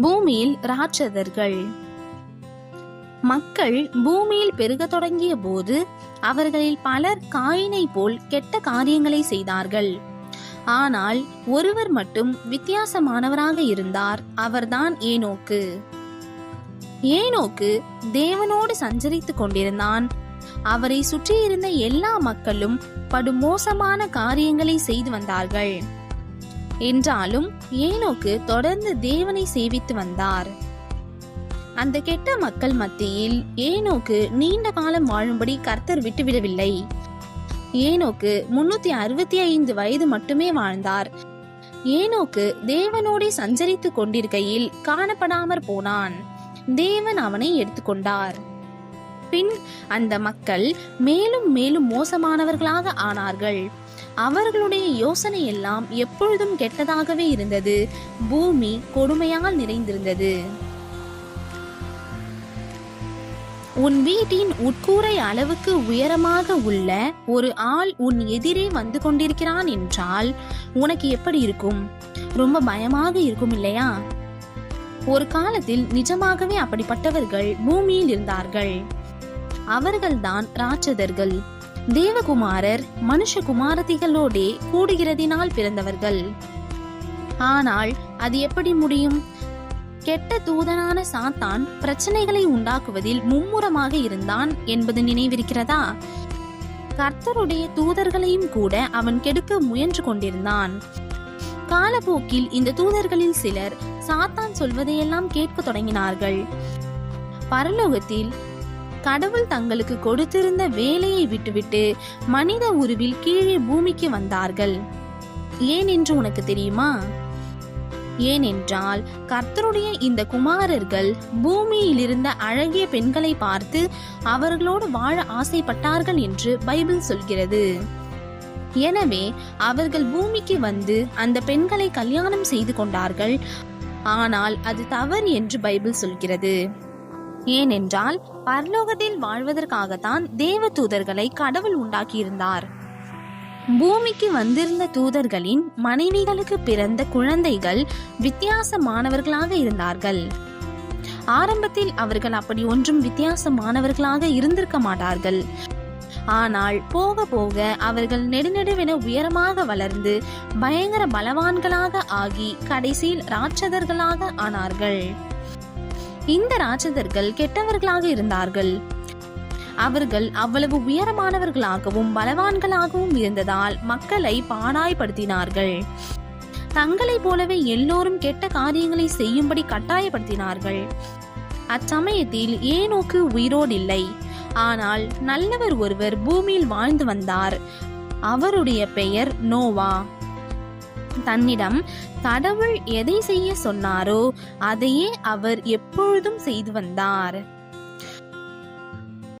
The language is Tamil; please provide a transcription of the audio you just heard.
பூமியில் ராட்சதர்கள். மக்கள் பூமியில் பெருகத் தொடங்கிய போது அவர்களில் பலர் காயினை போல் கெட்ட காரியங்களை செய்தார்கள். ஆனால் ஒருவர் மட்டும் வித்தியாசமானவராக இருந்தார் அவர்தான் ஏனோக்கு. ஏனோக்கு தேவனோடு சஞ்சரித்துக் கொண்டிருந்தான். அவரை சுற்றியிருந்த எல்லா மக்களும் படுமோசமான காரியங்களை செய்து வந்தார்கள். என்றாலும் ஏனோக்கு தொடர்ந்து தேவனை சேவித்து வந்தார். அந்த கெட்ட மக்கள் மத்தியில் ஏனோக்கு நீண்ட காலம் வாழும்படி கர்த்தர் விட்டுவிடவில்லை. ஏனோக்கு முன்னூத்தி அறுபத்தி ஐந்து வயது மட்டுமே வாழ்ந்தார். ஏனோக்கு தேவனோடே சஞ்சரித்துக் கொண்டிருக்கையில் காணப்படாமற் போனான். தேவன் அவனை எடுத்துக்கொண்டார். பின் அந்த மக்கள் மேலும் மேலும் மோசமானவர்களாக ஆனார்கள். அவர்களுடைய யோசனை எல்லாம் எப்பொழுதும் கெட்டதாகவே இருந்தது. பூமி கொடுமையால் நிறைந்திருந்தது. உன் வீட்டின் உட்கூரை அளவுக்கு உயரமாக உள்ள ஒரு ஆள் உன் எதிரே வந்து கொண்டிருக்கிறான் என்றால் உனக்கு எப்படி இருக்கும்? ரொம்ப பயமாக இருக்கும் இல்லையா? ஒரு காலத்தில் நிஜமாகவே அப்படிப்பட்டவர்கள் பூமியில் இருந்தார்கள். அவர்கள்தான் ராட்சதர்கள். தேவகுமாரர் மனுஷகுமாரதிகளோடே கூடுகிறதினால் பிறந்தவர்கள். ஆனால் அது எப்படி முடியும்? கெட்ட தூதனான சாத்தான் பிரச்சனைகளை உண்டாக்குவதில் மும்முரமாக இருந்தான் என்பது நினைவிருக்கிறதா? கர்த்தருடைய தூதர்களையும் கூட அவன் கெடுக்க முயன்று கொண்டிருந்தான். காலப்போக்கில் இந்த தூதர்களில் சிலர் சாத்தான் சொல்வதையெல்லாம் கேட்க தொடங்கினார்கள். பரலோகத்தில் கடவுள் தங்களுக்கு கொடுத்திருந்த வேலையை விட்டுவிட்டு மனித உருவில் கீழே பூமிக்கு வந்தார்கள். ஏன் என்று உனக்கு தெரியுமா? ஏனென்றால் கர்த்தருடைய இந்த குமாரர்கள் பூமியில் இருந்த அழகிய பெண்களை பார்த்து அவர்களோடு வாழ ஆசைப்பட்டார்கள் என்று பைபிள் சொல்கிறது. எனவே அவர்கள் பூமிக்கு வந்து அந்த பெண்களை கல்யாணம் செய்து கொண்டார்கள். ஆனால் அது தவறு என்று பைபிள் சொல்கிறது. ஏனென்றால் பரலோகத்தில் வாழ்வதற்காகத்தான் தேவ தூதர்களை கடவுள் உண்டாக்கியிருந்தார். பூமிக்கு வந்திருந்த தூதர்களின் மனைவிகளுக்கு பிறந்த குழந்தைகள் வித்தியாசமானவர்களாக இருந்தார்கள். ஆரம்பத்தில் அவர்கள் அப்படி ஒன்றும் வித்தியாசமானவர்களாக இருந்திருக்க மாட்டார்கள். ஆனால் போக போக அவர்கள் நெடுநெடுவென உயரமாக வளர்ந்து பயங்கர பலவான்களாக ஆகி கடைசியில் ராட்சதர்களாக ஆனார்கள். இந்த ராட்சதர்கள் கெட்டவர்களாக இருந்தார்கள். அவர்கள் அவ்வளவு உயரமானவர்களாகவும் பலவான்களாகவும் இருந்ததால் மக்களை பாடாய்படுத்தினார்கள் தங்களைப் போலவே எல்லோரும் கெட்ட காரியங்களை செய்யும்படி கட்டாயப்படுத்தினார்கள். அச்சமயத்தில் ஏனோக்கு உயிரோடில்லை ஆனால் நல்லவர் ஒருவர் பூமியில் வாழ்ந்து வந்தார். அவருடைய பெயர் நோவா. தன்னிடம் கடவுள் எதை செய்ய சொன்னாரோ அதையே அவர் எப்பொழுதும் செய்து வந்தார்.